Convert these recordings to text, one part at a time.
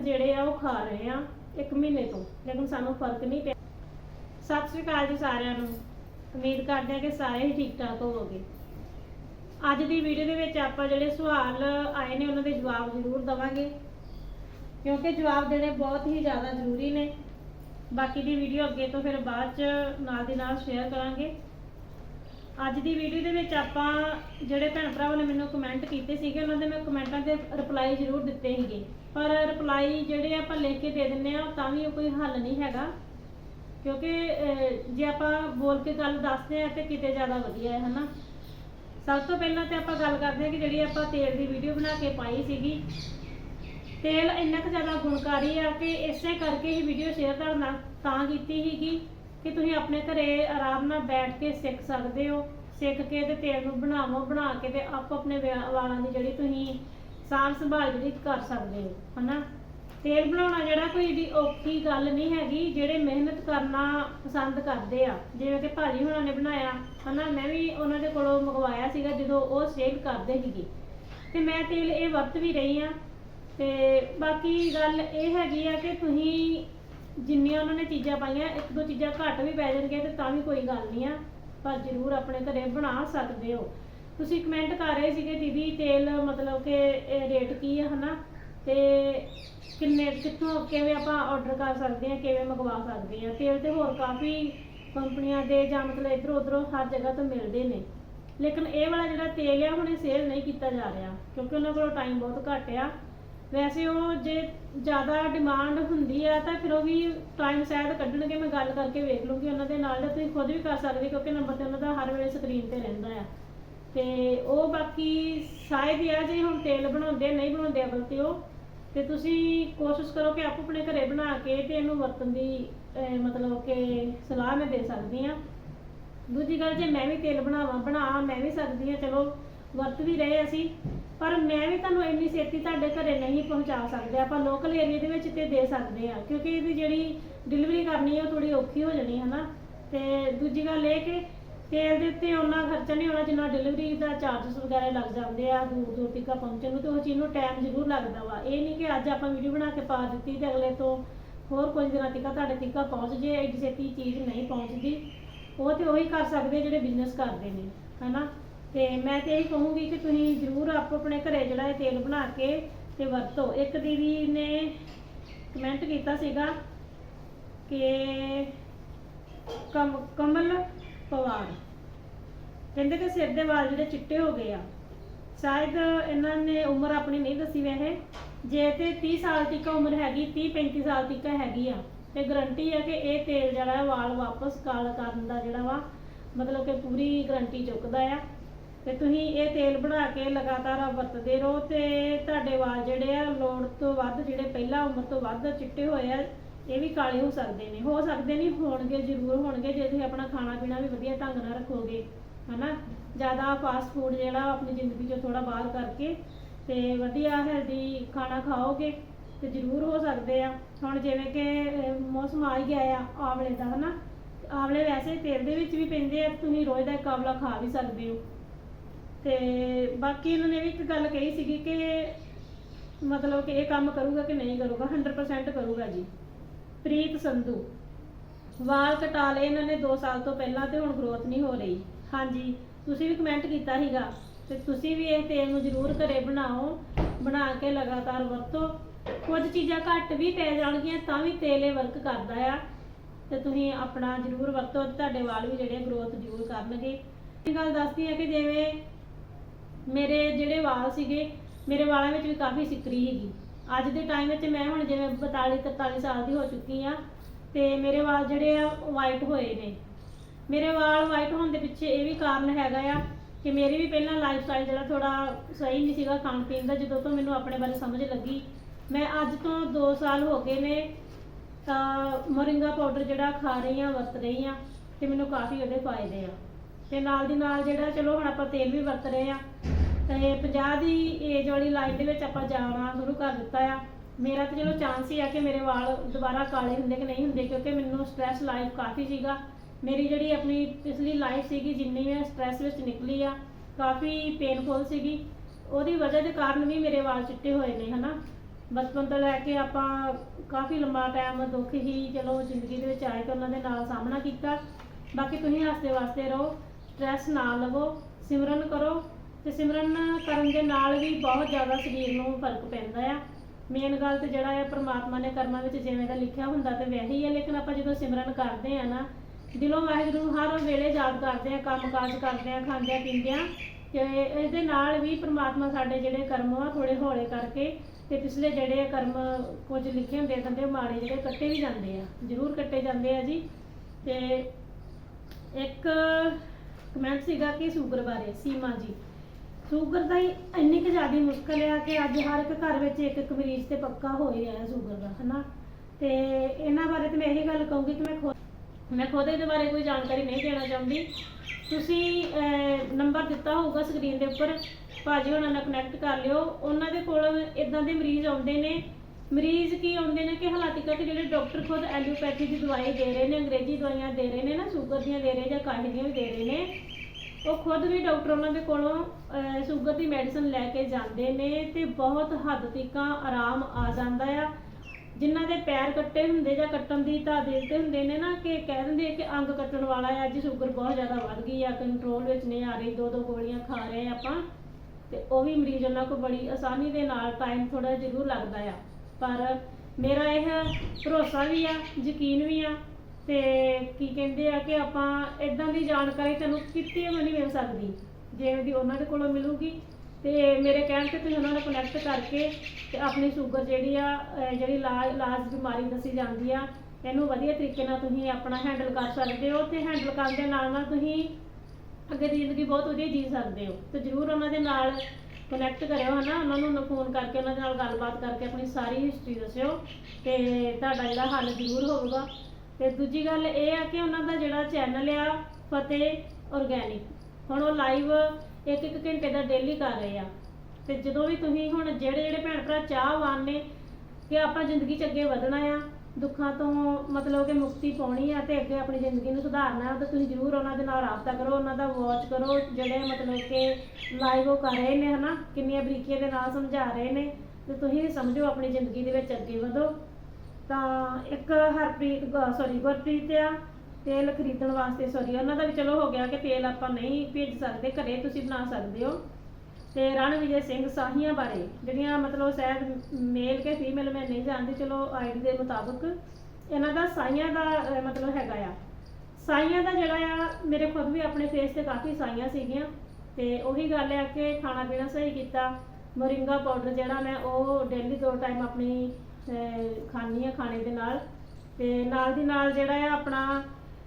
ਜਿਹੜੇ ਆ ਉਹ ਖਾ ਰਹੇ ਆ ਇੱਕ ਮਹੀਨੇ ਤੋਂ, ਲੇਕਿਨ ਸਾਨੂੰ ਫ਼ਰਕ ਨਹੀਂ ਪਿਆ। ਸਤਿ ਸ਼੍ਰੀ ਅਕਾਲ ਜੀ ਸਾਰਿਆਂ ਨੂੰ। ਉਮੀਦ ਕਰਦੇ ਹਾਂ ਕਿ ਸਾਰੇ ਹੀ ਠੀਕ ਠਾਕ ਹੋਵੋਗੇ। ਅੱਜ ਦੀ ਵੀਡੀਓ ਦੇ ਵਿੱਚ ਆਪਾਂ ਜਿਹੜੇ ਸਵਾਲ ਆਏ ਨੇ, ਉਹਨਾਂ ਦੇ ਜਵਾਬ ਜ਼ਰੂਰ ਦਵਾਂਗੇ, ਕਿਉਂਕਿ ਜਵਾਬ ਦੇਣੇ ਬਹੁਤ ਹੀ ਜ਼ਿਆਦਾ ਜ਼ਰੂਰੀ ਨੇ। ਬਾਕੀ ਦੀ ਵੀਡੀਓ ਅੱਗੇ ਤੋਂ ਫਿਰ ਬਾਅਦ ਚ ਨਾਲ ਦੀ ਨਾਲ ਸ਼ੇਅਰ ਕਰਾਂਗੇ। ਅੱਜ ਦੀ ਵੀਡੀਓ ਦੇ ਵਿੱਚ ਆਪਾਂ ਜਿਹੜੇ ਭੈਣ ਭਰਾਵਾਂ ਨੇ ਮੈਨੂੰ ਕਮੈਂਟ ਕੀਤੇ ਸੀਗੇ, ਉਹਨਾਂ ਦੇ ਮੈਂ ਕਮੈਂਟਾਂ 'ਤੇ ਰਿਪਲਾਈ ਜ਼ਰੂਰ ਦਿੱਤੇ ਸੀਗੇ। ਪਰ ਰਿਪਲਾਈ ਜਿਹੜੇ ਆਪਾਂ ਲਿਖ ਕੇ ਦੇ ਦਿੰਨੇ ਆ ਤਾਂ ਵੀ ਉਹ ਕੋਈ ਹੱਲ ਨਹੀਂ ਹੈਗਾ। ਕਿਉਂਕਿ ਜੇ ਆਪਾਂ ਬੋਲ ਕੇ ਗੱਲ ਦੱਸਦੇ ਆ ਤੇ ਕਿਤੇ ਜ਼ਿਆਦਾ ਵਧੀਆ ਹੈ, ਹਨਾ? ਸਭ ਤੋਂ ਪਹਿਲਾਂ ਤੇ ਆਪਾਂ ਗੱਲ ਕਰਦੇ ਹਾਂ ਕਿ ਜਿਹੜੀ ਆਪਾਂ ਤੇਲ ਦੀ ਵੀਡੀਓ ਬਣਾ ਕੇ ਪਾਈ ਸੀਗੀ, ਤੇਲ ਇੰਨਾ ਕੁ ਜ਼ਿਆਦਾ ਗੁਣਕਾਰੀ ਆ ਕਿ ਇਸੇ ਕਰਕੇ ਹੀ ਵੀਡੀਓ ਸ਼ੇਅਰ ਕਰਨਾ ਤਾਂ ਕੀਤੀ ਸੀਗੀ। ਕਿ ਤੁਸੀਂ ਆਪਣੇ ਘਰੇ ਆਰਾਮ ਨਾਲ ਬੈਠ ਕੇ ਸਿੱਖ ਸਕਦੇ ਹੋ, ਸਿੱਖ ਕੇ ਤੇ ਤੇਲ ਨੂੰ ਬਣਾਵੋ, ਬਣਾ ਕੇ ਤੇ ਆਪੋ ਆਪਣੇ ਵਿਆ- ਵਾਲਾਂ ਦੀ ਜਿਹੜੀ ਤੁਸੀਂ ਸਾਂਭ ਸੰਭਾਲ ਜਿਹੜੀ ਕਰ ਸਕਦੇ ਹੋ, ਹਨਾ? ਤੇਲ ਬਣਾਉਣਾ ਜਿਹੜਾ ਕੋਈ ਏਡੀ ਔਖੀ ਗੱਲ ਨਹੀਂ ਹੈਗੀ, ਜਿਹੜੇ ਮਿਹਨਤ ਕਰਨਾ ਪਸੰਦ ਕਰਦੇ ਆ। ਜਿਵੇਂ ਕਿ ਭਾਜੀ ਹੁਣਾਂ ਨੇ ਬਣਾਇਆ, ਹਨਾ? ਮੈਂ ਵੀ ਉਹਨਾਂ ਦੇ ਕੋਲੋਂ ਮੰਗਵਾਇਆ ਸੀਗਾ ਜਦੋਂ ਉਹ ਸੇਲ ਕਰਦੇ ਸੀਗੇ। ਤੇ ਮੈਂ ਤੇਲ ਇਹ ਵਰਤ ਵੀ ਰਹੀ ਆ ਤੇ ਬਾਕੀ ਗੱਲ ਇਹ ਹੈਗੀ ਆ ਕਿ ਤੁਸੀਂ ਜਿੰਨੀਆਂ ਉਹਨਾਂ ਨੇ ਚੀਜ਼ਾਂ ਪਾਈਆਂ, ਇੱਕ ਦੋ ਚੀਜ਼ਾਂ ਘੱਟ ਵੀ ਪੈ ਜਾਣਗੀਆਂ ਤੇ ਤਾਂ ਵੀ ਕੋਈ ਗੱਲ ਨਹੀਂ ਆ। ਪਰ ਜ਼ਰੂਰ ਆਪਣੇ ਘਰੇ ਬਣਾ ਸਕਦੇ ਹੋ। ਤੁਸੀਂ ਕਮੈਂਟ ਕਰ ਰਹੇ ਸੀਗੇ ਦੀਦੀ, ਤੇਲ ਮਤਲਬ ਕਿ ਰੇਟ ਕੀ ਆ ਹਨਾ? ਤੇ ਕਿੰਨੇ, ਕਿੱਥੋਂ, ਕਿਵੇਂ ਆਪਾਂ ਆਰਡਰ ਕਰ ਸਕਦੇ ਆ ਕਿਵੇਂ ਮੰਗਵਾ ਸਕਦੇ ਆ ਤੇਲ ਤੇ ਹੋਰ ਕਾਫੀ ਕੰਪਨੀਆਂ ਦੇ ਜਾਂ ਮਤਲਬ ਇਧਰੋਂ ਉਧਰੋਂ ਹਰ ਜਗ੍ਹਾ ਤੋਂ ਮਿਲਦੇ ਨੇ। ਲੇਕਿਨ ਇਹ ਵਾਲਾ ਜਿਹੜਾ ਤੇਲ ਆ, ਹੁਣ ਇਹ ਸੇਲ ਨਹੀਂ ਕੀਤਾ ਜਾ ਰਿਹਾ, ਕਿਉਂਕਿ ਉਹਨਾਂ ਕੋਲ ਟਾਈਮ ਬਹੁਤ ਘੱਟ ਆ। ਵੈਸੇ ਉਹ ਜੇ ਜ਼ਿਆਦਾ ਡਿਮਾਂਡ ਹੁੰਦੀ ਆ ਤਾਂ ਫਿਰ ਉਹ ਵੀ ਟਾਈਮ ਸ਼ਾਇਦ ਕੱਢਣਗੇ, ਮੈਂ ਗੱਲ ਕਰਕੇ ਵੇਖ ਲੂੰਗੀ ਉਹਨਾਂ ਦੇ ਨਾਲ, ਤੁਸੀਂ ਖੁਦ ਵੀ ਕਰ ਸਕਦੇ ਕਿਉਂਕਿ ਨੰਬਰ ਤੇ ਉਹਨਾਂ ਦਾ ਹਰ ਵੇਲੇ ਸਕਰੀਨ ਤੇ ਰਹਿੰਦਾ ਆ। ਤੇ ਉਹ ਬਾਕੀ ਸ਼ਾਇਦ ਹੀ ਆ ਜੇ ਹੁਣ ਤੇਲ ਬਣਾਉਂਦੇ ਨਹੀਂ ਬਣਾਉਂਦੇ ਅਵਲ ਤੇ ਉਹ, ਤੇ ਤੁਸੀਂ ਕੋਸ਼ਿਸ਼ ਕਰੋ ਕਿ ਆਪੋ ਆਪਣੇ ਘਰੇ ਬਣਾ ਕੇ ਤੇ ਇਹਨੂੰ ਵਰਤਣ ਦੀ ਮਤਲਬ ਕਿ ਸਲਾਹ ਮੈਂ ਦੇ ਸਕਦੀ ਆ। ਦੂਜੀ ਗੱਲ, ਜੇ ਮੈਂ ਵੀ ਤੇਲ ਬਣਾਵਾਂ, ਬਣਾ ਮੈਂ ਵੀ ਸਕਦੀ ਆ, ਚਲੋ, ਵਰਤ ਵੀ ਰਹੇ ਅਸੀਂ। ਪਰ ਮੈਂ ਵੀ ਤੁਹਾਨੂੰ ਇੰਨੀ ਛੇਤੀ ਤੁਹਾਡੇ ਘਰੇ ਨਹੀਂ ਪਹੁੰਚਾ ਸਕਦੇ। ਆਪਾਂ ਲੋਕਲ ਏਰੀਆ ਦੇ ਵਿੱਚ ਤੇ ਦੇ ਸਕਦੇ ਆ ਕਿਉਂਕਿ ਇਹਦੀ ਜਿਹੜੀ ਡਿਲੀਵਰੀ ਕਰਨੀ ਹੈ ਉਹ ਥੋੜੀ ਔਖੀ ਹੋ ਜਾਣੀ ਹੈ ਨਾ ਤੇ ਦੂਜੀ ਗੱਲ ਇਹ ਕਿ ਤੇਲ ਦੇ ਉੱਤੇ ਉਹਨਾਂ ਖਰਚਾ ਨਹੀਂ ਹੋਣਾ ਜਿੰਨਾ ਡਿਲੀਵਰੀ ਦਾ ਚਾਰजेस ਵਗੈਰਾ ਲੱਗ ਜਾਂਦੇ ਆ, ਦੂਰ ਦੂਰ ਤੱਕ ਪਹੁੰਚਣ ਨੂੰ, ਤੇ ਉਹ ਚੀਜ਼ ਨੂੰ ਟਾਈਮ ਜ਼ਰੂਰ ਲੱਗਦਾ ਵਾ। ਇਹ ਨਹੀਂ ਕਿ ਅੱਜ ਆਪਾਂ ਵੀਡੀਓ ਬਣਾ ਕੇ ਪਾ ਦਿੱਤੀ ਤੇ ਅਗਲੇ ਤੋਂ ਹੋਰ ਕੁਝ ਦਿਨਾਂ ਤੱਕ ਤੁਹਾਡੇ ਤੱਕ ਪਹੁੰਚ ਜੇ, ਐਡੀ ਛੇਤੀ ਚੀਜ਼ ਨਹੀਂ ਪਹੁੰਚਦੀ। ਉਹ ਤੇ ਉਹੀ ਕਰ ਸਕਦੇ ਜਿਹੜੇ ਬਿਜ਼ਨਸ ਕਰਦੇ ਨੇ, ਹਨਾ? ਤੇ ਮੈਂ ਤੇ ਇਹ ਕਹੂੰਗੀ ਕਿ ਤੁਸੀਂ ਜ਼ਰੂਰ ਆਪੋ ਆਪਣੇ ਘਰੇ ਜਿਹੜਾ ਇਹ ਤੇਲ ਬਣਾ ਕੇ ਤੇ ਵਰਤੋ। ਇੱਕ ਦੀਦੀ ਨੇ ਕਮੈਂਟ ਕੀਤਾ ਸੀਗਾ ਕਿ ਕਮ, ਕਮਲ ਪਵਾਰ। ਕਹਿੰਦੇ ਕਿ ਸਿਰ ਦੇ ਵਾਲ ਜਿਹੜੇ ਚਿੱਟੇ ਹੋ ਗਏ ਆ। ਸ਼ਾਇਦ ਇਹਨਾਂ ਨੇ ਉਮਰ ਆਪਣੀ ਨਹੀਂ ਦੱਸੀ ਵੈਸੇ। ਜੇ ਤੇ 30 ਸਾਲ ਤੱਕ ਉਮਰ ਹੈਗੀ 30 35 ਸਾਲ ਤੱਕ ਹੈਗੀ ਆ। ਤੇ ਗਰੰਟੀ ਆ ਕਿ ਇਹ ਤੇਲ ਜਿਹੜਾ ਹੈ ਵਾਲ ਵਾਪਸ ਕਾਲ ਕਰਨ ਦਾ ਜਿਹੜਾ ਵਾ, ਮਤਲਬ ਕਿ ਪੂਰੀ ਗਰੰਟੀ ਚੁੱਕਦਾ ਆ। ਤੇ ਤੁਸੀਂ ਇਹ ਤੇਲ ਬਣਾ ਕੇ ਲਗਾਤਾਰ ਵਰਤਦੇ ਰਹੋ ਤੇ ਤੁਹਾਡੇ ਵਾਲ ਜਿਹੜੇ ਆ ਲੋੜ ਤੋਂ ਵੱਧ, ਜਿਹੜੇ ਪਹਿਲਾਂ ਉਮਰ ਤੋਂ ਵੱਧ ਚਿੱਟੇ ਹੋਏ ਆ, ਇਹ ਵੀ ਕਾਲੇ ਹੋ ਸਕਦੇ ਨੇ। ਹੋ ਸਕਦੇ ਨਹੀਂ ਹੋਣਗੇ, ਜ਼ਰੂਰ ਹੋਣਗੇ, ਜੇ ਤੁਸੀਂ ਆਪਣਾ ਖਾਣਾ ਪੀਣਾ ਵੀ ਵਧੀਆ ਢੰਗ ਨਾਲ ਰੱਖੋਗੇ, ਹਨਾ? ਜ਼ਿਆਦਾ ਫਾਸਟ ਫੂਡ ਜਿਹੜਾ ਆਪਣੀ ਜ਼ਿੰਦਗੀ ਚੋਂ ਥੋੜਾ ਬਾਹਰ ਕਰਕੇ ਤੇ ਵਧੀਆ ਹੈਲਦੀ ਖਾਣਾ ਖਾਓਗੇ ਤੇ ਜ਼ਰੂਰ ਹੋ ਸਕਦੇ ਆ। ਹੁਣ ਜਿਵੇਂ ਕਿ ਮੌਸਮ ਆ ਹੀ ਗਿਆ ਆ ਆਵਲੇ ਦਾ, ਹਨਾ? ਤੇ ਆਵਲੇ ਵੈਸੇ ਤੇਲ ਦੇ ਵਿੱਚ ਵੀ ਪੈਂਦੇ ਆ, ਤੁਸੀਂ ਰੋਜ਼ ਦਾ ਇੱਕ ਆਵਲਾ ਖਾ ਵੀ ਸਕਦੇ ਹੋ। ਤੇ ਬਾਕੀ ਇਹਨਾਂ ਨੇ ਵੀ ਇੱਕ ਗੱਲ ਕਹੀ ਸੀਗੀ ਕਿ ਮਤਲਬ ਕਿ ਇਹ ਕੰਮ ਕਰੂਗਾ ਕਿ ਨਹੀਂ ਕਰੂਗਾ 100% ਕਰੂਗਾ ਜੀ। ਪ੍ਰੀਤ ਸੰਧੂ, ਵਾਲ ਕਟਾ ਲਏ ਇਹਨਾਂ ਨੇ 2 ਸਾਲ ਤੋਂ ਪਹਿਲਾਂ ਤੇ ਹੁਣ ਗਰੋਥ ਨਹੀਂ ਹੋ ਰਹੀ। ਹਾਂਜੀ, ਤੁਸੀਂ ਵੀ ਕਮੈਂਟ ਕੀਤਾ ਸੀਗਾ ਤੇ ਤੁਸੀਂ ਵੀ ਇਹ ਤੇਲ ਨੂੰ ਜ਼ਰੂਰ ਘਰੇ ਬਣਾਓ, ਬਣਾ ਕੇ ਲਗਾਤਾਰ ਵਰਤੋ। ਕੁਝ ਚੀਜ਼ਾਂ ਘੱਟ ਵੀ ਪੈ ਜਾਣਗੀਆਂ, ਤਾਂ ਵੀ ਤੇਲ ਇਹ ਵਰਕ ਕਰਦਾ ਆ। ਤੇ ਤੁਸੀਂ ਆਪਣਾ ਜ਼ਰੂਰ ਵਰਤੋ ਤੇ ਤੁਹਾਡੇ ਵਾਲ ਵੀ ਜਿਹੜੇ ਗਰੋਥ ਜ਼ਰੂਰ ਕਰਨਗੇ। ਇਹ ਗੱਲ ਦੱਸਦੀ ਹੈ ਕਿ ਜਿਵੇਂ ਮੇਰੇ ਜਿਹੜੇ ਵਾਲ ਸੀਗੇ, ਮੇਰੇ ਵਾਲਾਂ ਵਿੱਚ ਵੀ ਕਾਫੀ ਸਿੱਕਰੀ ਹੈਗੀ ਅੱਜ ਦੇ ਟਾਈਮ ਵਿੱਚ ਮੈਂ ਹੁਣ ਜਿਵੇਂ 42 43 ਸਾਲ ਦੀ ਹੋ ਚੁੱਕੀ ਆ ਤੇ ਮੇਰੇ ਵਾਲ ਜਿਹੜੇ ਆ ਵਾਈਟ ਹੋਏ ਨੇ। ਮੇਰੇ ਵਾਲ ਵਾਈਟ ਹੋਣ ਦੇ ਪਿੱਛੇ ਇਹ ਵੀ ਕਾਰਨ ਹੈਗਾ ਆ ਕਿ ਮੇਰੀ ਵੀ ਪਹਿਲਾਂ ਲਾਈਫ ਸਟਾਈਲ ਜਿਹੜਾ ਥੋੜਾ ਸਹੀ ਨਹੀਂ ਸੀਗਾ, ਖਾਣ ਪੀਣ ਦਾ, ਜਦੋਂ ਤੋਂ ਮੈਨੂੰ ਆਪਣੇ ਬਾਰੇ ਸਮਝ ਲੱਗੀ। ਮੈਂ ਅੱਜ ਤੋਂ 2 ਸਾਲ ਹੋ ਗਏ ਨੇ, ਤਾਂ ਮੋਰਿੰਗਾ ਪਾਊਡਰ ਜਿਹੜਾ ਖਾ ਰਹੀ ਆ ਵਰਤ ਰਹੀ ਆ ਤੇ ਮੈਨੂੰ ਕਾਫੀ ਉਹਦੇ ਫਾਇਦੇ ਆ। ਤੇ ਨਾਲ ਦੀ ਨਾਲ ਜਿਹੜਾ, ਚਲੋ ਹੁਣ ਆਪਾਂ ਤੇਲ ਵੀ ਵਰਤ ਰਹੇ ਆ, ਤੇ 50 ਦੀ ਏਜ ਵਾਲੀ ਲਾਈਫ ਦੇ ਵਿੱਚ ਆਪਾਂ ਜਾਣਾ ਸ਼ੁਰੂ ਕਰ ਦਿੱਤਾ ਆ। ਮੇਰਾ ਤਾਂ ਚਲੋ ਚਾਂਸ ਹੀ ਆ ਕਿ ਮੇਰੇ ਵਾਲ ਦੁਬਾਰਾ ਕਾਲੇ ਹੁੰਦੇ ਕਿ ਨਹੀਂ ਹੁੰਦੇ, ਕਿਉਂਕਿ ਮੈਨੂੰ ਸਟ੍ਰੈਸ ਲਾਈਫ ਕਾਫੀ ਸੀਗਾ। ਮੇਰੀ ਜਿਹੜੀ ਆਪਣੀ ਪਿਛਲੀ ਲਾਈਫ ਸੀਗੀ, ਜਿੰਨੀ ਮੈਂ ਸਟ੍ਰੈਸ ਵਿੱਚ ਨਿਕਲੀ ਆ, ਕਾਫੀ ਪੇਨਫੁਲ ਸੀਗੀ। ਉਹਦੀ ਵਜ੍ਹਾ ਦੇ ਕਾਰਨ ਵੀ ਮੇਰੇ ਵਾਲ ਚਿੱਟੇ ਹੋਏ ਨੇ, ਹਨਾ। ਬਚਪਨ ਤੋਂ ਲੈ ਕੇ ਆਪਾਂ ਕਾਫੀ ਲੰਮਾ ਟਾਈਮ ਦੁੱਖ ਹੀ ਚਲੋ ਜ਼ਿੰਦਗੀ ਦੇ ਵਿੱਚ ਆਏ ਤੇ ਉਹਨਾਂ ਦੇ ਨਾਲ ਸਾਹਮਣਾ ਕੀਤਾ। ਬਾਕੀ ਤੁਸੀਂ ਹੱਸਦੇ ਵਾਸਤੇ ਰਹੋ। ਸਟ੍ਰੈਸ ਨਾ ਲਵੋ, ਸਿਮਰਨ ਕਰੋ ਤੇ ਸਿਮਰਨ ਕਰਨ ਦੇ ਨਾਲ ਵੀ ਬਹੁਤ ਜ਼ਿਆਦਾ ਸਰੀਰ ਨੂੰ ਫ਼ਰਕ ਪੈਂਦਾ ਆ। ਮੇਨ ਗੱਲ ਤੇ ਜਿਹੜਾ ਹੈ ਪ੍ਰਮਾਤਮਾ ਨੇ ਕਰਮਾਂ ਵਿੱਚ ਜਿਵੇਂ ਦਾ ਲਿਖਿਆ ਹੁੰਦਾ ਤੇ ਵੈਸੇ ਹੀ ਹੈ ਲੇਕਿਨ ਆਪਾਂ ਜਦੋਂ ਸਿਮਰਨ ਕਰਦੇ ਆ ਨਾ, ਦਿਲੋਂ ਵਾਹਿਗੁਰੂ ਨੂੰ ਹਰ ਵੇਲੇ ਯਾਦ ਕਰਦੇ ਆ ਕੰਮ ਕਾਜ ਕਰਦੇ ਆ ਖਾਂਦੇ ਆ ਪੀਂਦੇ ਆ ਤੇ ਇਹਦੇ ਨਾਲ ਵੀ ਪ੍ਰਮਾਤਮਾ ਸਾਡੇ ਜਿਹੜੇ ਕਰਮ ਆ ਥੋੜੇ ਹੌਲੇ ਕਰਕੇ ਤੇ ਪਿਛਲੇ ਜਿਹੜੇ ਕਰਮ ਕੁਝ ਲਿਖੇ ਹੁੰਦੇ ਆ ਕਹਿੰਦੇ ਮਾੜੇ ਜਿਹੜੇ ਕੱਟੇ ਵੀ ਜਾਂਦੇ ਆ, ਜ਼ਰੂਰ ਕੱਟੇ ਜਾਂਦੇ ਆ ਜੀ। ਤੇ ਇੱਕ ਕਮੈਂਟ ਸੀਗਾ ਕਿ ਸ਼ੂਗਰ ਬਾਰੇ, ਸੀਮਾ ਜੀ। ਸ਼ੂਗਰ ਦਾ ਹੀ ਇੰਨੀ ਕੁ ਜ਼ਿਆਦਾ ਮੁਸ਼ਕਲ ਆ ਕਿ ਅੱਜ ਹਰ ਇੱਕ ਘਰ ਵਿੱਚ ਇੱਕ ਇੱਕ ਮਰੀਜ਼ ਤੇ ਪੱਕਾ ਹੋ ਹੀ ਸ਼ੂਗਰ ਦਾ, ਹਨਾ? ਤੇ ਇਹਨਾਂ ਬਾਰੇ ਤੇ ਮੈਂ ਇਹੀ ਗੱਲ ਕਹੂੰਗੀ ਕਿ ਮੈਂ ਖੁਦ ਮੈਂ ਖੁਦ ਇਹਦੇ ਬਾਰੇ ਕੋਈ ਜਾਣਕਾਰੀ ਨਹੀਂ ਦੇਣਾ ਚਾਹੁੰਦੀ। ਤੁਸੀਂ ਨੰਬਰ ਦਿੱਤਾ ਹੋਊਗਾ ਸਕਰੀਨ ਦੇ ਉੱਪਰ। ਭਾਜੀ ਉਹਨਾਂ ਨਾਲ ਕਨੈਕਟ ਕਰ ਲਿਓ। ਉਹਨਾਂ ਦੇ ਕੋਲ ਇਦਾਂ ਦੇ ਮਰੀਜ਼ ਆਉਂਦੇ ਨੇ ਮਰੀਜ਼ ਕੀ ਆਉਂਦੇ ਨੇ ਕਿ ਹਾਲਾਤੀ ਕਿ ਜਿਹੜੇ ਡਾਕਟਰ ਖੁਦ ਐਲੋਪੈਥੀ ਦੀ ਦਵਾਈ ਦੇ ਰਹੇ ਨੇ, ਅੰਗਰੇਜ਼ੀ ਦਵਾਈਆਂ ਦੇ ਰਹੇ ਨੇ ਨਾ, ਸ਼ੂਗਰ ਦੀਆਂ ਦੇ ਰਹੇ ਜਾਂ ਕਾਹੇ ਦੀਆਂ ਵੀ ਦੇ ਰਹੇ ਨੇ, ਉਹ ਖੁਦ ਵੀ ਡਾਕਟਰ ਉਹਨਾਂ ਦੇ ਕੋਲੋਂ ਸ਼ੂਗਰ ਦੀ ਮੈਡੀਸਨ ਲੈ ਕੇ ਜਾਂਦੇ ਨੇ ਤੇ ਬਹੁਤ ਹੱਦ ਤੱਕ ਆਰਾਮ ਆ ਜਾਂਦਾ ਆ। ਜਿਨ੍ਹਾਂ ਦੇ ਪੈਰ ਕੱਟੇ ਹੁੰਦੇ ਜਾਂ ਕੱਟਣ ਦੀ ਤਾਂ ਦਿਲ ਤੇ ਹੁੰਦੇ ਨੇ ਨਾ, ਕਿ ਕਹਿ ਦਿੰਦੇ ਕਿ ਅੰਗ ਕੱਟਣ ਵਾਲਾ ਆ, ਅੱਜ ਸ਼ੂਗਰ ਬਹੁਤ ਜ਼ਿਆਦਾ ਵੱਧ ਗਈ ਆ ਕੰਟਰੋਲ ਵਿੱਚ ਨਹੀਂ ਆ ਰਹੀ ਦੋ ਦੋ ਗੋਲੀਆਂ ਖਾ ਰਹੇ ਆਪਾਂ। ਤੇ ਉਹ ਵੀ ਮਰੀਜ਼ ਉਹਨਾਂ ਕੋਲ ਬੜੀ ਆਸਾਨੀ ਦੇ ਨਾਲ ਟਾਈਮ ਥੋੜਾ ਜ਼ਰੂਰ ਲੱਗਦਾ ਆ। ਪਰ ਮੇਰਾ ਇਹ ਭਰੋਸਾ ਵੀ ਆ, ਯਕੀਨ ਵੀ ਆ ਤੇ ਕੀ ਕਹਿੰਦੇ ਆ ਕਿ ਆਪਾਂ ਇਦਾਂ ਦੀ ਜਾਣਕਾਰੀ ਤੈਨੂੰ ਕਿਤੇ ਵੀ ਨਹੀਂ ਮਿਲ ਸਕਦੀ, ਜਿਵੇਂ ਦੀ ਉਹਨਾਂ ਦੇ ਕੋਲੋਂ ਮਿਲੂਗੀ। ਤੇ ਮੇਰੇ ਕਹਿਣ ਤੇ ਤੁਸੀਂ ਉਹਨਾਂ ਨਾਲ ਕਨੈਕਟ ਕਰਕੇ ਤੇ ਆਪਣੀ ਸ਼ੂਗਰ ਜਿਹੜੀ ਆ, ਅਹ ਜਿਹੜੀ ਇਲਾਜ ਇਲਾਜ ਬਿਮਾਰੀ ਦੱਸੀ ਜਾਂਦੀ ਆ, ਇਹਨੂੰ ਵਧੀਆ ਤਰੀਕੇ ਨਾਲ ਤੁਸੀਂ ਆਪਣਾ ਹੈਂਡਲ ਕਰ ਸਕਦੇ ਹੋ ਤੇ ਹੈਂਡਲ ਕਰਨ ਦੇ ਨਾਲ ਨਾਲ ਤੁਸੀਂ ਅੱਗੇ ਦੀ ਜ਼ਿੰਦਗੀ ਬਹੁਤ ਵਧੀਆ ਜੀ ਸਕਦੇ ਹੋ। ਤੇ ਜਰੂਰ ਉਹਨਾਂ ਦੇ ਨਾਲ ਕਨੈਕਟ ਕਰਿਓ ਹਨਾ, ਉਹਨਾਂ ਨੂੰ ਫੋਨ ਕਰਕੇ, ਉਹਨਾਂ ਦੇ ਨਾਲ ਗੱਲਬਾਤ ਕਰਕੇ ਆਪਣੀ ਸਾਰੀ ਹਿਸਟਰੀ ਦੱਸਿਓ ਤੇ ਤੁਹਾਡਾ ਜਿਹੜਾ ਹੱਲ ਜ਼ਰੂਰ ਹੋਊਗਾ। ਤੇ ਦੂਜੀ ਗੱਲ ਇਹ ਆ ਕਿ ਉਹਨਾਂ ਦਾ ਜਿਹੜਾ ਚੈਨਲ ਆ, ਫਤਿਹ ਆਰਗੈਨਿਕ ਹੁਣ ਉਹ ਲਾਈਵ ਇੱਕ ਇੱਕ ਘੰਟੇ ਦਾ ਡੇਲੀ ਕਰ ਰਹੇ ਆ। ਤੇ ਜਦੋਂ ਵੀ ਤੁਸੀਂ ਹੁਣ ਜਿਹੜੇ ਜਿਹੜੇ ਭੈਣ ਭਰਾ ਚਾਹਵਾਨ ਨੇ ਕਿ ਆਪਾਂ ਜ਼ਿੰਦਗੀ 'ਚ ਅੱਗੇ ਵਧਣਾ ਆ ਦੁੱਖਾਂ ਤੋਂ ਮਤਲਬ ਕਿ ਮੁਕਤੀ ਪਾਉਣੀ ਆ ਤੇ ਅੱਗੇ ਆਪਣੀ ਜ਼ਿੰਦਗੀ ਨੂੰ ਸੁਧਾਰਨਾ ਆ ਤਾਂ ਤੁਸੀਂ ਜ਼ਰੂਰ ਉਹਨਾਂ ਦੇ ਨਾਲ ਰਾਬਤਾ ਕਰੋ, ਉਹਨਾਂ ਦਾ ਵਾਚ ਕਰੋ, ਜਿਹੜੇ ਮਤਲਬ ਕਿ ਲਾਈਵ ਉਹ ਕਰ ਰਹੇ ਨੇ, ਹਨਾ? ਕਿੰਨੀਆਂ ਬਰੀਕੀਆਂ ਦੇ ਨਾਲ ਸਮਝਾ ਰਹੇ ਨੇ, ਤੇ ਤੁਸੀਂ ਸਮਝੋ ਆਪਣੀ ਜ਼ਿੰਦਗੀ ਦੇ ਵਿੱਚ ਅੱਗੇ ਵਧੋ। ਤਾਂ ਇੱਕ ਹਰਪ੍ਰੀਤ ਸੌਰੀ ਗੁਰਪ੍ਰੀਤ ਆ, ਤੇਲ ਖਰੀਦਣ ਵਾਸਤੇ ਸੌਰੀ ਉਹਨਾਂ ਦਾ ਵੀ ਚਲੋ ਹੋ ਗਿਆ ਕਿ ਤੇਲ ਆਪਾਂ ਨਹੀਂ ਭੇਜ ਸਕਦੇ, ਘਰੇ ਤੁਸੀਂ ਬਣਾ ਸਕਦੇ ਹੋ। ਤੇ ਰਣਵਿਜੇ ਸਿੰਘ ਸਾਹੀਆਂ ਬਾਰੇ ਜਿਹੜੀਆਂ ਮਤਲਬ ਸ਼ਾਇਦ ਮੇਲ ਕੇ ਫੀਮੇਲ ਮੈਂ ਨਹੀਂ ਜਾਣਦੀ ਚਲੋ ਆਈਡੀ ਦੇ ਮੁਤਾਬਕ ਇਹਨਾਂ ਦਾ ਸਾਈਆਂ ਦਾ ਅਹ, ਮਤਲਬ ਹੈਗਾ ਆ। ਸਾਈਆਂ ਦਾ ਜਿਹੜਾ ਆ ਮੇਰੇ ਖੁਦ ਵੀ ਆਪਣੇ ਫੇਸ ਤੇ ਕਾਫੀ ਸਾਈਆਂ ਸੀਗੀਆਂ ਤੇ ਉਹੀ ਗੱਲ ਆ ਕਿ ਖਾਣਾ ਪੀਣਾ ਸਹੀ ਕੀਤਾ। ਮੋਰਿੰਗਾ ਪਾਊਡਰ ਜਿਹੜਾ ਮੈਂ ਉਹ ਡੇਲੀ ਦੋ ਟਾਈਮ ਆਪਣੀ ਅਹ, ਖਾਂਦੀ ਆ ਖਾਣੇ ਦੇ ਨਾਲ। ਤੇ ਨਾਲ ਦੀ ਨਾਲ ਜਿਹੜਾ ਆ ਆਪਣਾ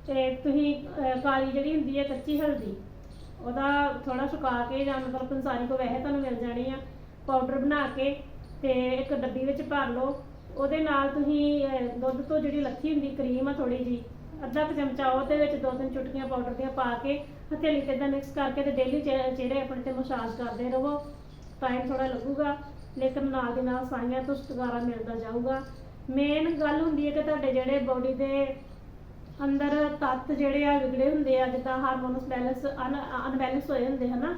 ਤੇ ਤੁਸੀਂ ਅਹ, ਕਾਲੀ ਜਿਹੜੀ ਹੁੰਦੀ ਹੈ ਕੱਚੀ ਹਲਦੀ ਉਹਦਾ ਥੋੜਾ ਸੁਕਾ ਕੇ ਜਾਂ ਮਤਲਬ ਪੰਸਾਰੀ ਕੋ ਵੈਸੇ ਤੁਹਾਨੂੰ ਮਿਲ ਜਾਣੀ ਆ ਪਾਊਡਰ ਬਣਾ ਕੇ ਤੇ ਇੱਕ ਡੱਬੀ ਵਿੱਚ ਭਰ ਲਓ। ਉਹਦੇ ਨਾਲ ਤੁਸੀਂ ਅਹ, ਦੁੱਧ ਤੋਂ ਜਿਹੜੀ ਲੱਥੀ ਹੁੰਦੀ ਕਰੀਮ ਆ ਥੋੜੀ ਜੀ ਅੱਧਾ ਕੁ ਚਮਚਾ ਉਹਦੇ ਵਿੱਚ ਦੋ ਤਿੰਨ ਚੁਟਕੀਆਂ ਪਾਊਡਰ ਦੀਆਂ ਪਾ ਕੇ ਹਥੇਲੀ ਤੇ ਇਦਾਂ ਮਿਕਸ ਕਰਕੇ ਤੇ ਡੇਲੀ ਚਿਹਰੇ ਆਪਣੇ ਤੇ ਮਸਾਜ ਕਰਦੇ ਰਹੋ। ਟਾਈਮ ਥੋੜਾ ਲੱਗੂਗਾ ਲੇਕਿਨ ਨਾਲ ਦੀ ਨਾਲ ਸਾਈਆਂ ਤੋਂ ਛੁਟਕਾਰਾ ਮਿਲਦਾ ਜਾਊਗਾ। ਮੇਨ ਗੱਲ ਹੁੰਦੀ ਹੈ ਕਿ ਤੁਹਾਡੇ ਜਿਹੜੇ ਬੋਡੀ ਦੇ ਅੰਦਰ ਤੱਤ ਜਿਹੜੇ ਆ ਵਿਗੜੇ ਹੁੰਦੇ ਆ, ਜਿੱਦਾਂ ਹਾਰਮੋਨਸ ਬੈਲੈਂਸ ਅਨਬੈਲੈਂਸ ਹੋਏ ਹੁੰਦੇ ਹਨਾ,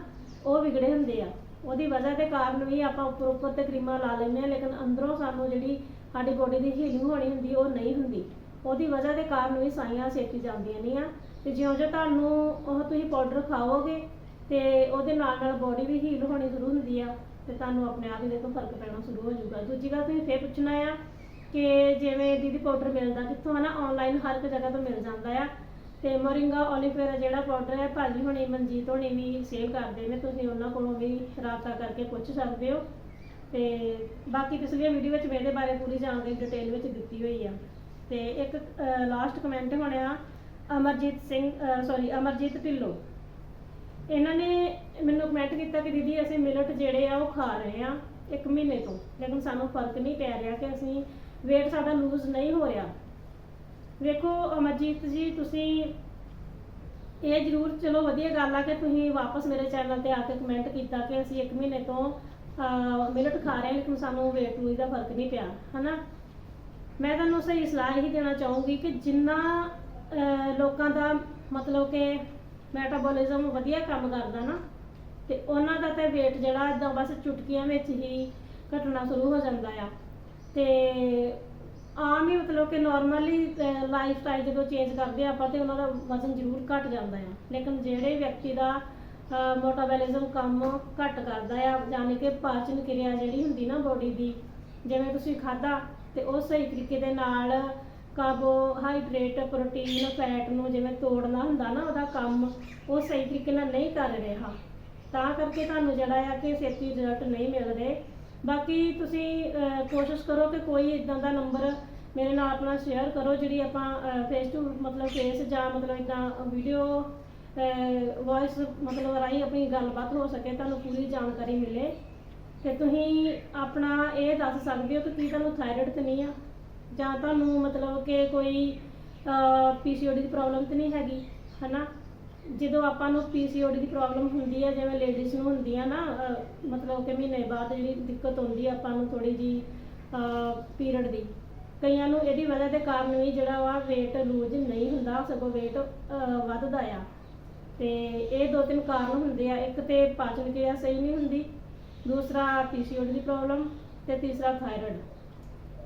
ਉਹ ਵਿਗੜੇ ਹੁੰਦੇ ਆ। ਉਹਦੀ ਵਜ੍ਹਾ ਦੇ ਕਾਰਨ ਵੀ ਆਪਾਂ ਉੱਪਰ ਉੱਪਰ ਤੇ ਕਰੀਮਾਂ ਲਾ ਲੈਂਦੇ ਆ ਲੇਕਿਨ ਅੰਦਰੋਂ ਸਾਨੂੰ ਜਿਹੜੀ ਸਾਡੀ ਬੋਡੀ ਦੀ ਹੀਲਿੰਗ ਹੋਣੀ ਹੁੰਦੀ, ਉਹ ਨਹੀਂ ਹੁੰਦੀ। ਉਹਦੀ ਵਜ੍ਹਾ ਦੇ ਕਾਰਨ ਵੀ ਸਾਈਆਂ ਸੇਕੀ ਜਾਂਦੀਆਂ ਨਹੀਂ ਆ। ਤੇ ਜਿਉਂ ਜਿਉਂ ਤੁਹਾਨੂੰ ਉਹ ਤੁਸੀਂ ਪਾਊਡਰ ਖਾਓਗੇ, ਤੇ ਉਹਦੇ ਨਾਲ ਨਾਲ ਬੋਡੀ ਵੀ ਹੀਲ ਹੋਣੀ ਸ਼ੁਰੂ ਹੁੰਦੀ ਆ, ਤੇ ਤੁਹਾਨੂੰ ਆਪਣੇ ਆਪ ਹੀ ਦੇਖੋ ਫ਼ਰਕ ਪੈਣਾ ਸ਼ੁਰੂ ਹੋ ਜਾਊਗਾ। ਦੂਜੀ ਗੱਲ ਤੁਸੀਂ ਫੇਰ ਪੁੱਛਣਾ ਆ ਕਿ ਜਿਵੇਂ ਦੀਦੀ ਪਾਊਡਰ ਮਿਲਦਾ ਕਿੱਥੋਂ ਹਨਾ ਆਨਲਾਈਨ ਹਰ ਇੱਕ ਜਗ੍ਹਾ ਤੋਂ ਮਿਲ ਜਾਂਦਾ ਆ। ਤੇ ਮੋਰਿੰਗਾ ਓਲੀਫੇਰਾ ਜਿਹੜਾ ਪਾਊਡਰ ਹੈ, ਭਾਜੀ ਹੁਣੀ ਮਨਜੀਤ ਹੁਣੀ ਵੀ ਸੇਲ ਕਰਦੇ ਨੇ, ਤੁਸੀਂ ਉਹਨਾਂ ਕੋਲੋਂ ਵੀ ਰਾਬਤਾ ਕਰਕੇ ਪੁੱਛ ਸਕਦੇ ਹੋ। ਤੇ ਬਾਕੀ ਪਿਛਲੀਆਂ ਵੀਡੀਓ ਵਿੱਚ ਮੈਂ ਇਹਦੇ ਬਾਰੇ ਪੂਰੀ ਜਾਣਕਾਰੀ ਡਿਟੇਲ ਵਿੱਚ ਦਿੱਤੀ ਹੋਈ ਆ। ਤੇ ਇੱਕ ਲਾਸਟ ਕਮੈਂਟ ਹੋਣਿਆ ਅਮਰਜੀਤ ਸਿੰਘ ਸੌਰੀ ਅਮਰਜੀਤ ਢਿੱਲੋਂ। ਇਹਨਾਂ ਨੇ ਮੈਨੂੰ ਕਮੈਂਟ ਕੀਤਾ ਕਿ ਦੀਦੀ ਅਸੀਂ ਮਿਲਟ ਜਿਹੜੇ ਆ ਉਹ ਖਾ ਰਹੇ ਆ ਇੱਕ ਮਹੀਨੇ ਤੋਂ, ਲੇਕਿਨ ਸਾਨੂੰ ਫ਼ਰਕ ਨਹੀਂ ਪੈ ਰਿਹਾ ਕਿ ਅਸੀਂ weight ਸਾਡਾ ਲੂਜ਼ ਨਹੀਂ ਹੋ ਰਿਹਾ। ਵੇਖੋ ਅਮਰਜੀਤ ਜੀ, ਤੁਸੀਂ ਇਹ ਜ਼ਰੂਰ, ਚਲੋ ਵਧੀਆ ਗੱਲ ਆ ਕਿ ਤੁਸੀਂ ਵਾਪਸ ਮੇਰੇ ਚੈਨਲ ਤੇ ਆ ਕੇ ਕਮੈਂਟ ਕੀਤਾ ਕਿ ਅਸੀਂ ਇੱਕ ਮਹੀਨੇ ਤੋਂ ਮਿਲਟ ਖਾ ਰਹੇ ਹਾਂ, ਲੇਕਿਨ ਸਾਨੂੰ weight ਲੂਜ਼ ਦਾ ਫ਼ਰਕ ਨਹੀਂ ਪਿਆ, ਹਨਾ? ਮੈਂ ਤੁਹਾਨੂੰ ਸਹੀ ਸਲਾਹ ਇਹੀ ਦੇਣਾ ਚਾਹੂੰਗੀ ਕਿ ਜਿੰਨਾ ਲੋਕਾਂ ਦਾ ਮਤਲਬ ਕਿ ਮੈਟਾਬੋਲਿਜ਼ਮ ਵਧੀਆ ਕੰਮ ਕਰਦਾ ਨਾ, ਤੇ ਉਹਨਾਂ ਦਾ ਤਾਂ weight ਜਿਹੜਾ ਇਦਾਂ ਬਸ ਚੁਟਕੀਆਂ ਵਿੱਚ ਹੀ ਘਟਣਾ ਸ਼ੁਰੂ ਹੋ ਜਾਂਦਾ ਆ। ਤੇ ਆਮ ਹੀ ਮਤਲਬ ਕਿ ਨਾਰਮਲੀ ਲਾਈਫ ਸਟਾਈਲ ਜਦੋਂ ਚੇਂਜ ਕਰਦੇ ਆ ਆਪਾਂ ਤੇ ਉਹਨਾਂ ਦਾ ਵਜ਼ਨ ਜ਼ਰੂਰ ਘਟ ਜਾਂਦਾ ਆ। ਲੇਕਿਨ ਜਿਹੜੇ ਵਿਅਕਤੀ ਦਾ ਮੋਟਾਬੋਲਿਜ਼ਮ ਕੰਮ ਘੱਟ ਕਰਦਾ ਆ, ਯਾਨੀ ਕਿ ਪਾਚਨ ਕਿਰਿਆ ਜਿਹੜੀ ਹੁੰਦੀ ਨਾ ਬੋਡੀ ਦੀ, ਜਿਵੇਂ ਤੁਸੀਂ ਖਾਦਾ ਤੇ ਉਹ ਸਹੀ ਤਰੀਕੇ ਦੇ ਨਾਲ ਕਾਰਬੋਹਾਈਡਰੇਟ ਪ੍ਰੋਟੀਨ ਫੈਟ ਨੂੰ ਜਿਵੇਂ ਤੋੜਨਾ ਹੁੰਦਾ ਨਾ ਉਹਦਾ ਕੰਮ ਉਹ ਸਹੀ ਤਰੀਕੇ ਨਾਲ ਨਹੀਂ ਕਰ ਰਿਹਾ। ਤਾਂ ਕਰਕੇ ਤੁਹਾਨੂੰ ਜਿਹੜਾ ਆ ਕਿ ਛੇਤੀ ਰਿਜ਼ਲਟ ਨਹੀਂ ਮਿਲਦੇ। ਬਾਕੀ ਤੁਸੀਂ ਕੋਸ਼ਿਸ਼ ਕਰੋ ਕਿ ਕੋਈ ਇਦਾਂ ਦਾ ਨੰਬਰ ਮੇਰੇ ਨਾਲ ਆਪਣਾ ਸ਼ੇਅਰ ਕਰੋ, ਜਿਹੜੀ ਆਪਾਂ ਫੇਸ ਟੂ ਮਤਲਬ ਫੇਸ ਜਾਂ ਮਤਲਬ ਇਦਾਂ ਵੀਡੀਓ ਵੌਇਸ ਮਤਲਬ ਰਾਹੀਂ ਆਪਣੀ ਗੱਲਬਾਤ ਹੋ ਸਕੇ, ਤੁਹਾਨੂੰ ਪੂਰੀ ਜਾਣਕਾਰੀ ਮਿਲੇ। ਤੇ ਤੁਸੀਂ ਆਪਣਾ ਇਹ ਦੱਸ ਸਕਦੇ ਹੋ ਕਿ ਕੀ ਤੁਹਾਨੂੰ ਥਾਇਰਾਇਡ ਤੇ ਨਹੀਂ ਆ? ਜਾਂ ਤੁਹਾਨੂੰ ਮਤਲਬ ਕਿ ਕੋਈ ਪੀਸੀਓਡੀ ਦੀ ਪ੍ਰੋਬਲਮ ਤੇ ਨਹੀਂ ਹੈਗੀ? ਹਨਾ? ਜਦੋਂ ਆਪਾਂ ਨੂੰ ਪੀਸੀਓਡੀ ਦੀ ਪ੍ਰੋਬਲਮ ਹੁੰਦੀ ਹੈ ਜਿਵੇਂ ਲੇਡੀਜ਼ ਨੂੰ ਹੁੰਦੀ ਆ ਨਾ ਅਹ, ਮਤਲਬ ਕਿ ਮਹੀਨੇ ਬਾਅਦ ਜਿਹੜੀ ਦਿੱਕਤ ਹੁੰਦੀ ਆ ਆਪਾਂ ਨੂੰ ਥੋੜੀ ਜੀ ਪੀਰੀਅਡ ਦੀ। ਕਈਆਂ ਨੂੰ ਇਹਦੀ ਵਜ੍ਹਾ ਦੇ ਕਾਰਨ ਵੀ ਜਿਹੜਾ ਵਾ weight ਲੂਜ਼ ਨਹੀਂ ਹੁੰਦਾ ਸਗੋਂ weight ਅਹ, ਵੱਧਦਾ ਆ। ਤੇ ਇਹ ਦੋ ਤਿੰਨ ਕਾਰਨ ਹੁੰਦੇ ਆ। ਇੱਕ ਤੇ ਪਾਚਨ ਕਿਰਿਆ ਸਹੀ ਨਹੀਂ ਹੁੰਦੀ ਦੂਸਰਾ ਪੀਸੀਓਡੀ ਦੀ ਪ੍ਰੋਬਲਮ ਤੇ ਤੀਸਰਾ ਥਾਇਰਾਇਡ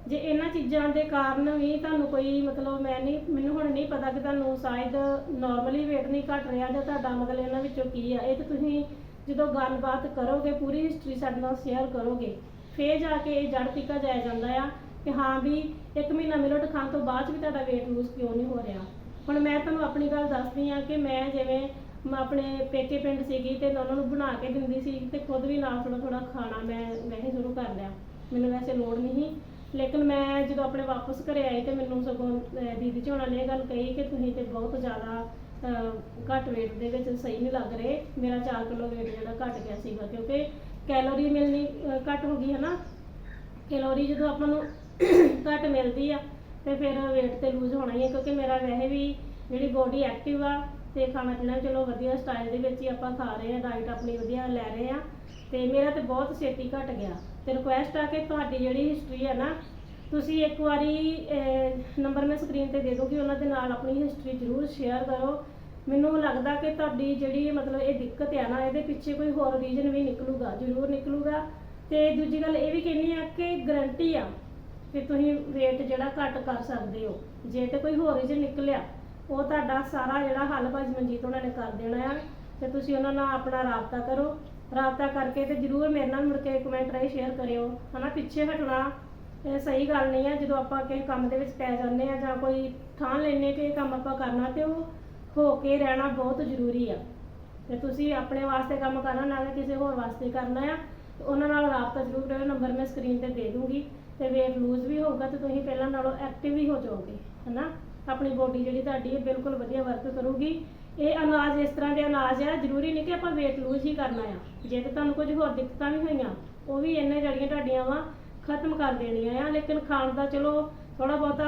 ਜੇ ਇਹਨਾਂ ਚੀਜ਼ਾਂ ਦੇ ਕਾਰਨ ਵੀ ਤੁਹਾਨੂੰ ਕੋਈ ਮਤਲਬ ਮੈਂ ਨਹੀਂ, ਮੈਨੂੰ ਹੁਣ ਨਹੀਂ ਪਤਾ ਕਿ ਤੁਹਾਨੂੰ ਸ਼ਾਇਦ ਨਾਰਮਲੀ weight ਨਹੀਂ ਘਟ ਰਿਹਾ ਜਾਂ ਤੁਹਾਡਾ ਮਤਲਬ ਇਹਨਾਂ ਵਿੱਚੋਂ ਕੀ ਆ। ਇਹ ਤਾਂ ਤੁਸੀਂ ਜਦੋਂ ਗੱਲਬਾਤ ਕਰੋਗੇ, ਪੂਰੀ ਹਿਸਟਰੀ ਸਾਡੇ ਨਾਲ ਸ਼ੇਅਰ ਕਰੋਗੇ, ਫੇਰ ਜਾ ਕੇ ਇਹ ਜੜ ਟਿਕਾ ਜਾਇਆ ਜਾਂਦਾ ਆ ਕਿ ਹਾਂ ਵੀ ਇੱਕ ਮਹੀਨਾ ਮਿਲਟ ਖਾਣ ਤੋਂ ਬਾਅਦ 'ਚ ਵੀ ਤੁਹਾਡਾ weight lose ਕਿਉਂ ਨਹੀਂ ਹੋ ਰਿਹਾ। ਹੁਣ ਮੈਂ ਤੁਹਾਨੂੰ ਆਪਣੀ ਗੱਲ ਦੱਸਦੀ ਆ ਕਿ ਮੈਂ ਜਿਵੇਂ ਮੈਂ ਆਪਣੇ ਪੇਕੇ ਪਿੰਡ ਸੀਗੀ ਤੇ ਉਹਨਾਂ ਨੂੰ ਬਣਾ ਕੇ ਦਿੰਦੀ ਸੀ ਤੇ ਖੁਦ ਵੀ ਨਾਲ ਥੋੜਾ ਥੋੜਾ ਖਾਣਾ ਮੈਂ ਵੈਸੇ ਸ਼ੁਰੂ ਕਰ ਲਿਆ। ਮੈਨੂੰ ਵੈਸੇ ਲੋੜ ਨਹੀਂ ਸੀ। ਲੇਕਿਨ ਮੈਂ ਜਦੋਂ ਆਪਣੇ ਵਾਪਸ ਘਰੇ ਆਈ ਤੇ ਮੈਨੂੰ ਸਗੋਂ ਅਹ ਦੀਦੀ ਝੋਣਾ ਨੇ ਇਹ ਗੱਲ ਕਹੀ ਕਿ ਤੁਸੀਂ ਤੇ ਬਹੁਤ ਜ਼ਿਆਦਾ ਅਹ, ਘੱਟ weight ਦੇ ਵਿੱਚ ਸਹੀ ਨਹੀਂ ਲੱਗ ਰਹੇ। ਮੇਰਾ 4 ਕਿਲੋ weight ਜਿਹੜਾ ਘਟ ਗਿਆ ਸੀਗਾ ਕਿਉਂਕਿ ਕੈਲੋਰੀ ਮਿਲਣੀ ਅਹ, ਘੱਟ ਹੋ ਗਈ ਹੈ ਨਾ। ਕੈਲੋਰੀ ਜਦੋਂ ਆਪਾਂ ਨੂੰ ਘੱਟ ਮਿਲਦੀ ਆ ਤੇ ਫਿਰ weight ਤੇ ਲੂਜ਼ ਹੋਣਾ ਹੀ ਹੈ ਕਿਉਂਕਿ ਮੇਰਾ ਵੈਸੇ ਵੀ ਜਿਹੜੀ ਬੋਡੀ ਐਕਟਿਵ ਆ ਤੇ ਖਾਣਾ ਪੀਣਾ ਵੀ ਚਲੋ ਵਧੀਆ ਸਟਾਈਲ ਦੇ ਵਿੱਚ ਹੀ ਆਪਾਂ ਖਾ ਰਹੇ ਆ ਡਾਈਟ ਆਪਣੀ ਵਧੀਆ ਲੈ ਰਹੇ ਆ। ਤੇ ਮੇਰਾ ਤੇ ਬਹੁਤ ਛੇਤੀ ਘਟ ਗਿਆ। ਤੇ ਰਿਕੁਐਸਟ ਆ ਕਿ ਤੁਹਾਡੀ ਜਿਹੜੀ ਹਿਸਟਰੀ ਹੈ ਨਾ, ਤੁਸੀਂ ਇੱਕ ਵਾਰੀ ਨੰਬਰ ਮੈਂ ਸਕਰੀਨ ਤੇ ਦੇ ਦੂੰਗੀ ਉਹਨਾਂ ਦੇ ਨਾਲ ਆਪਣੀ ਹਿਸਟਰੀ ਜ਼ਰੂਰ ਸ਼ੇਅਰ ਕਰੋ। ਮੈਨੂੰ ਲੱਗਦਾ ਕਿ ਤੁਹਾਡੀ ਜਿਹੜੀ ਮਤਲਬ ਇਹ ਦਿੱਕਤ ਆ ਨਾ, ਇਹਦੇ ਪਿੱਛੇ ਕੋਈ ਹੋਰ ਰੀਜ਼ਨ ਵੀ ਨਿਕਲੂਗਾ, ਜ਼ਰੂਰ ਨਿਕਲੂਗਾ। ਤੇ ਦੂਜੀ ਗੱਲ ਇਹ ਵੀ ਕਹਿੰਦੀ ਆ ਕਿ ਗਰੰਟੀ ਆ ਕਿ ਤੁਸੀਂ ਰੇਟ ਜਿਹੜਾ ਘੱਟ ਕਰ ਸਕਦੇ ਹੋ। ਜੇ ਤੇ ਕੋਈ ਹੋਰ ਰੀਜ਼ਨ ਨਿਕਲਿਆ, ਉਹ ਤੁਹਾਡਾ ਸਾਰਾ ਜਿਹੜਾ ਹੱਲ ਭਾਜੀ ਮਨਜੀਤ ਉਹਨਾਂ ਨੇ ਕਰ ਦੇਣਾ ਆ, ਤੇ ਤੁਸੀਂ ਉਹਨਾਂ ਨਾਲ ਆਪਣਾ ਰਾਬਤਾ ਕਰੋ। ਰਾਬਤਾ ਕਰਕੇ ਤੇ ਜਰੂਰ ਮੇਰੇ ਨਾਲ ਮੁੜ ਕੇ ਕਮੈਂਟ ਰਾਹੀਂ ਸ਼ੇਅਰ ਕਰਿਓ। ਹਨਾ, ਪਿੱਛੇ ਹਟਣਾ ਇਹ ਸਹੀ ਗੱਲ ਨਹੀਂ ਆ, ਜਦੋਂ ਆਪਾਂ ਕਿਸੇ ਕੰਮ ਦੇ ਵਿੱਚ ਪੈ ਜਾਂਦੇ ਆ ਜਾਂ ਕੋਈ ਠਾਣ ਲੈਨੇ ਕਿ ਇਹ ਕੰਮ ਆਪਾਂ ਕਰਨਾ, ਤੇ ਉਹ ਹੋ ਕੇ ਰਹਿਣਾ ਬਹੁਤ ਜ਼ਰੂਰੀ ਆ। ਤੇ ਤੁਸੀਂ ਆਪਣੇ ਵਾਸਤੇ ਕੰਮ ਕਰਨਾ, ਨਾਲੇ ਕਿਸੇ ਹੋਰ ਵਾਸਤੇ ਕਰਨਾ ਆ, ਤੇ ਉਹਨਾਂ ਨਾਲ ਰਾਬਤਾ ਜ਼ਰੂਰ ਕਰਿਓ ਨੰਬਰ ਮੈਂ ਸਕਰੀਨ ਤੇ ਦੇ ਦੂੰਗੀ। ਤੇ weight lose ਵੀ ਹੋਊਗਾ, ਤੇ ਤੁਸੀਂ ਪਹਿਲਾਂ ਨਾਲੋਂ ਐਕਟਿਵ ਵੀ ਹੋ ਜਾਓਗੇ, ਹਨਾ? ਆਪਣੀ ਬੋਡੀ ਜਿਹੜੀ ਤੁਹਾਡੀ ਹੈ, ਬਿਲਕੁਲ ਵਧੀਆ ਵਰਕ ਕਰੂਗੀ। ਇਹ ਅਨਾਜ ਇਸ ਤਰ੍ਹਾਂ ਦੇ ਅਨਾਜ ਆ, ਜ਼ਰੂਰੀ ਨਹੀਂ ਕਿ ਆਪਾਂ weight lose ਹੀ ਕਰਨਾ ਆ। ਜੇ ਤੇ ਤੁਹਾਨੂੰ ਕੁਝ ਹੋਰ ਦਿੱਕਤਾਂ ਵੀ ਹੋਈਆਂ, ਉਹ ਵੀ ਇਹਨੇ ਜਿਹੜੀਆਂ ਤੁਹਾਡੀਆਂ ਵਾ, ਖਤਮ ਕਰ ਦੇਣੀਆਂ ਆ। ਲੇਕਿਨ ਖਾਣ ਦਾ ਚਲੋ ਥੋੜਾ ਬਹੁਤਾ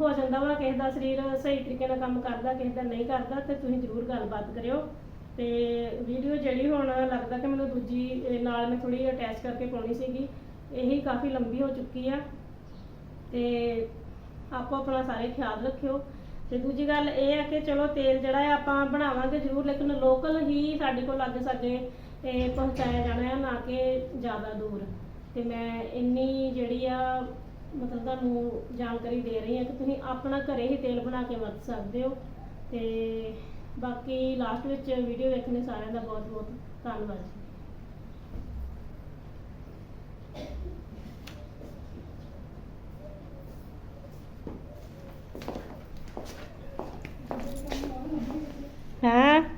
ਹੋ ਜਾਂਦਾ ਵਾ, ਕਿਸੇ ਦਾ ਸਰੀਰ ਸਹੀ ਤਰੀਕੇ ਨਾਲ ਕੰਮ ਕਰਦਾ, ਕਿਸੇ ਦਾ ਨਹੀਂ ਕਰਦਾ, ਤੇ ਤੁਸੀਂ ਜ਼ਰੂਰ ਗੱਲਬਾਤ ਕਰਿਓ। ਤੇ ਵੀਡੀਓ ਜਿਹੜੀ ਹੁਣ ਲੱਗਦਾ ਕਿ ਮੈਨੂੰ ਦੂਜੀ ਨਾਲ ਮੈਂ ਥੋੜੀ ਅਟੈਚ ਕਰਕੇ ਪਾਉਣੀ ਸੀਗੀ, ਇਹੀ ਕਾਫੀ ਲੰਬੀ ਹੋ ਚੁੱਕੀ ਆ। ਤੇ ਆਪੋ ਆਪਣਾ ਸਾਰੇ ਖਿਆਲ ਰੱਖਿਓ। ਤੇ ਦੂਜੀ ਗੱਲ ਇਹ ਆ ਕਿ ਚਲੋ ਤੇਲ ਜਿਹੜਾ ਆ ਆਪਾਂ ਬਣਾਵਾਂਗੇ ਜ਼ਰੂਰ, ਲੇਕਿਨ ਲੋਕਲ ਹੀ ਸਾਡੇ ਕੋਲ ਲੱਗ ਸਾਡੇ, ਇਹ ਪਹੁੰਚਾਇਆ ਜਾਣਾ ਆ ਨਾ ਕਿ ਜ਼ਿਆਦਾ ਦੂਰ। ਤੇ ਮੈਂ ਇੰਨੀ ਜਿਹੜੀ ਆ, ਮਤਲਬ ਤੁਹਾਨੂੰ ਜਾਣਕਾਰੀ ਦੇ ਰਹੀ ਹਾਂ ਕਿ ਤੁਸੀਂ ਆਪਣਾ ਘਰੇ ਹੀ ਤੇਲ ਬਣਾ ਕੇ ਵਰਤ ਸਕਦੇ ਹੋ। ਤੇ ਬਾਕੀ ਲਾਸਟ ਵਿੱਚ ਵੀਡੀਓ ਵੇਖਣ ਸਾਰਿਆਂ ਦਾ ਬਹੁਤ ਬਹੁਤ ਧੰਨਵਾਦ ਜੀ। 啊？